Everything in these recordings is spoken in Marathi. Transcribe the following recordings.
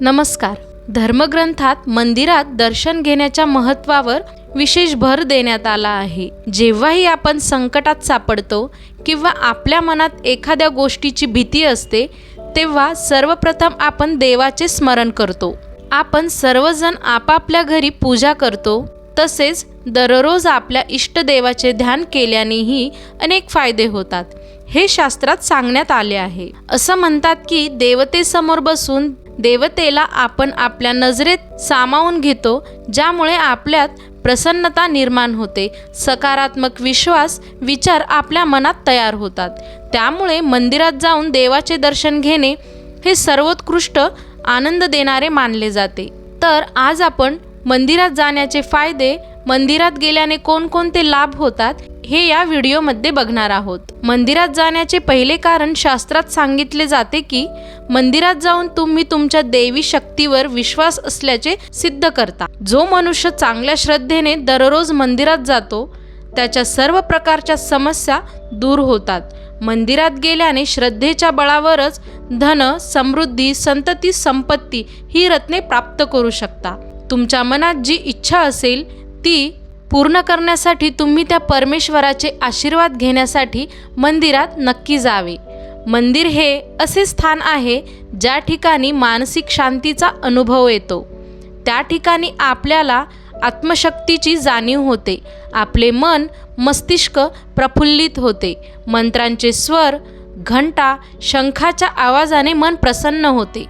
नमस्कार. धर्मग्रंथात मंदिरात दर्शन घेण्याच्या महत्त्वावर विशेष भर देण्यात आला आहे. जेव्हाही आपण संकटात सापडतो किंवा आपल्या मनात एखाद्या गोष्टीची भीती असते तेव्हा सर्वप्रथम आपण देवाचे स्मरण करतो. आपण सर्वजण आपापल्या घरी पूजा करतो तसेच दररोज आपल्या इष्टदेवाचे ध्यान केल्यानेही अनेक फायदे होतात हे शास्त्रात सांगण्यात आले आहे. असं म्हणतात की देवतेसमोर बसून देवतेला आपण आपल्या नजरेत सामावून घेतो ज्यामुळे आपल्यात प्रसन्नता निर्माण होते. सकारात्मक विश्वास विचार आपल्या मनात तयार होतात. त्यामुळे मंदिरात जाऊन देवाचे दर्शन घेणे हे सर्वोत्कृष्ट आनंद देणारे मानले जाते. तर आज आपण मंदिरात जाण्याचे फायदे मंदिरात गेल्याने कोणकोणते लाभ होतात हे या व्हिडिओमध्ये बघणार आहोत. मंदिरात जाण्याचे पहिले कारण शास्त्रात सांगितले जाते की मंदिरात जाऊन तुम्ही तुमच्या देवी शक्तीवर विश्वास असल्याचे सिद्ध करता. जो मनुष्य चांगल्या श्रद्धेने दररोज मंदिरात जातो त्याच्या सर्व प्रकारच्या समस्या दूर होतात. मंदिरात गेल्याने श्रद्धेच्या बळावरच धन समृद्धी संतती संपत्ती ही रत्ने प्राप्त करू शकता. तुमच्या मनात जी इच्छा असेल ती पूर्ण करण्यासाठी तुम्ही त्या परमेश्वराचे आशीर्वाद घेण्यासाठी मंदिरात नक्की जावे. मंदिर हे असे स्थान आहे ज्या ठिकाणी मानसिक शांतीचा अनुभव येतो. त्या ठिकाणी आपल्याला आत्मशक्तीची जाणीव होते. आपले मन मस्तिष्क प्रफुल्लित होते. मंत्रांचे स्वर घंटा शंखाच्या आवाजाने मन प्रसन्न होते.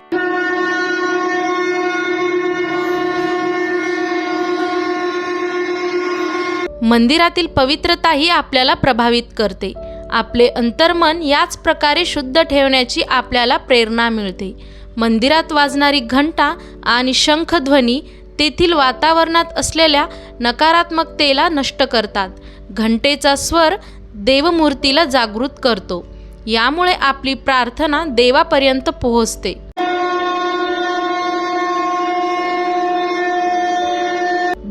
मंदिरातील पवित्रताही आपल्याला प्रभावित करते. आपले अंतर्मन याच प्रकारे शुद्ध ठेवण्याची आपल्याला प्रेरणा मिळते. मंदिरात वाजणारी घंटा आणि शंखध्वनी तेथील वातावरणात असलेल्या नकारात्मकतेला नष्ट करतात. घंटेचा स्वर देवमूर्तीला जागृत करतो. यामुळे आपली प्रार्थना देवापर्यंत पोहोचते.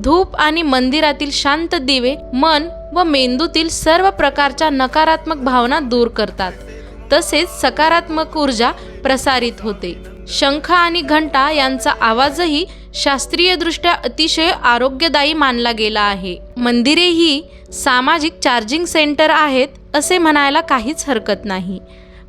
धूप आणि मंदिरातील शांत दिवे मन व मेंदूतील सर्व प्रकारच्या नकारात्मक भावना दूर करतात. तसेच सकारात्मक ऊर्जा प्रसारित होते. शंख आणि घंटा यांचा आवाजही शास्त्रीयदृष्ट्या अतिशय आरोग्यदायी मानला गेला आहे. मंदिरे ही सामाजिक चार्जिंग सेंटर आहेत असे म्हणायला काहीच हरकत नाही.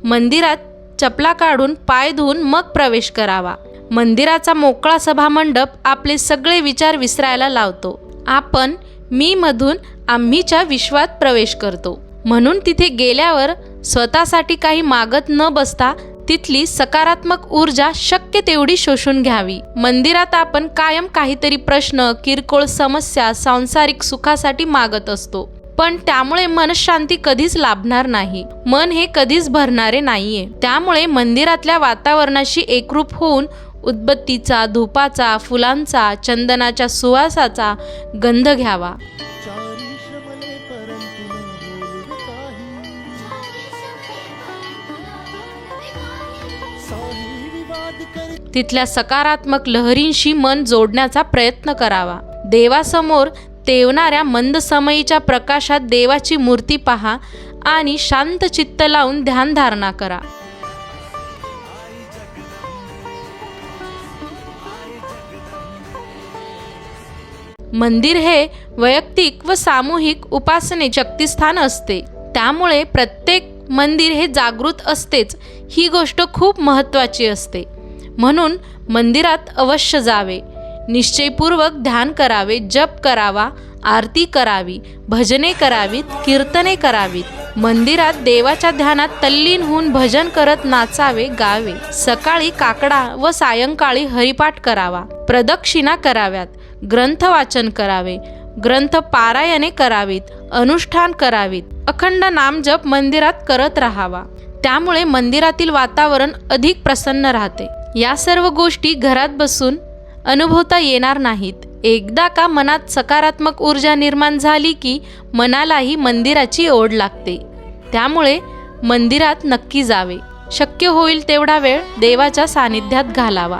मंदिरात चपला काढून पाय धुवून मग प्रवेश करावा. मंदिराचा मोकळा सभामंडप आपले सगळे विचार विसरायला लावतो. आपण मी मधून आम्हीच्या विश्वात प्रवेश करतो. म्हणून तिथे गेल्यावर स्वतःसाठी काही मागत न बसता तिथली सकारात्मक ऊर्जा शक्य तेवढी शोषून घ्यावी. मंदिरात आपण कायम काहीतरी प्रश्न किरकोळ समस्या सांसारिक सुखासाठी मागत असतो. पण त्यामुळे मनशांती कधीच लाभणार नाही. मन हे कधीच भरणारे नाहीये. त्यामुळे मंदिरातल्या वातावरणाशी एकरूप होऊन उदबत्तीचा धुपाचा फुलांचा चंदनाच्या सुवासाचा गंध घ्यावा. तिथल्या सकारात्मक लहरींशी मन जोडण्याचा प्रयत्न करावा. देवासमोर तेवणाऱ्या मंद समयीच्या प्रकाशात देवाची मूर्ती पहा आणि शांत चित्त लावून ध्यानधारणा करा. मंदिर हे वैयक्तिक व सामूहिक उपासने शक्तिस्थान असते. त्यामुळे प्रत्येक मंदिर हे जागृत असतेच ही गोष्ट खूप महत्त्वाची असते. म्हणून मंदिरात अवश्य जावे. निश्चयपूर्वक ध्यान करावे जप करावा आरती करावी भजने करावीत कीर्तने करावीत. मंदिरात देवाच्या ध्यानात तल्लीन होऊन भजन करत नाचावे गावे. सकाळी काकडा व सायंकाळी हरिपाठ करावा. प्रदक्षिणा कराव्यात. ग्रंथ वाचन करावे ग्रंथ पारायणे करावीत अनुष्ठान करावीत. अखंड नामजप मंदिरात करत राहावा. त्यामुळे मंदिरातील वातावरण अधिक प्रसन्न राहते. या सर्व गोष्टी घरात बसून अनुभवता येणार नाहीत. एकदा का मनात सकारात्मक ऊर्जा निर्माण झाली की मनालाही मंदिराची ओढ लागते. त्यामुळे मंदिरात नक्की जावे. शक्य होईल तेवढा वेळ देवाच्या सानिध्यात घालावा.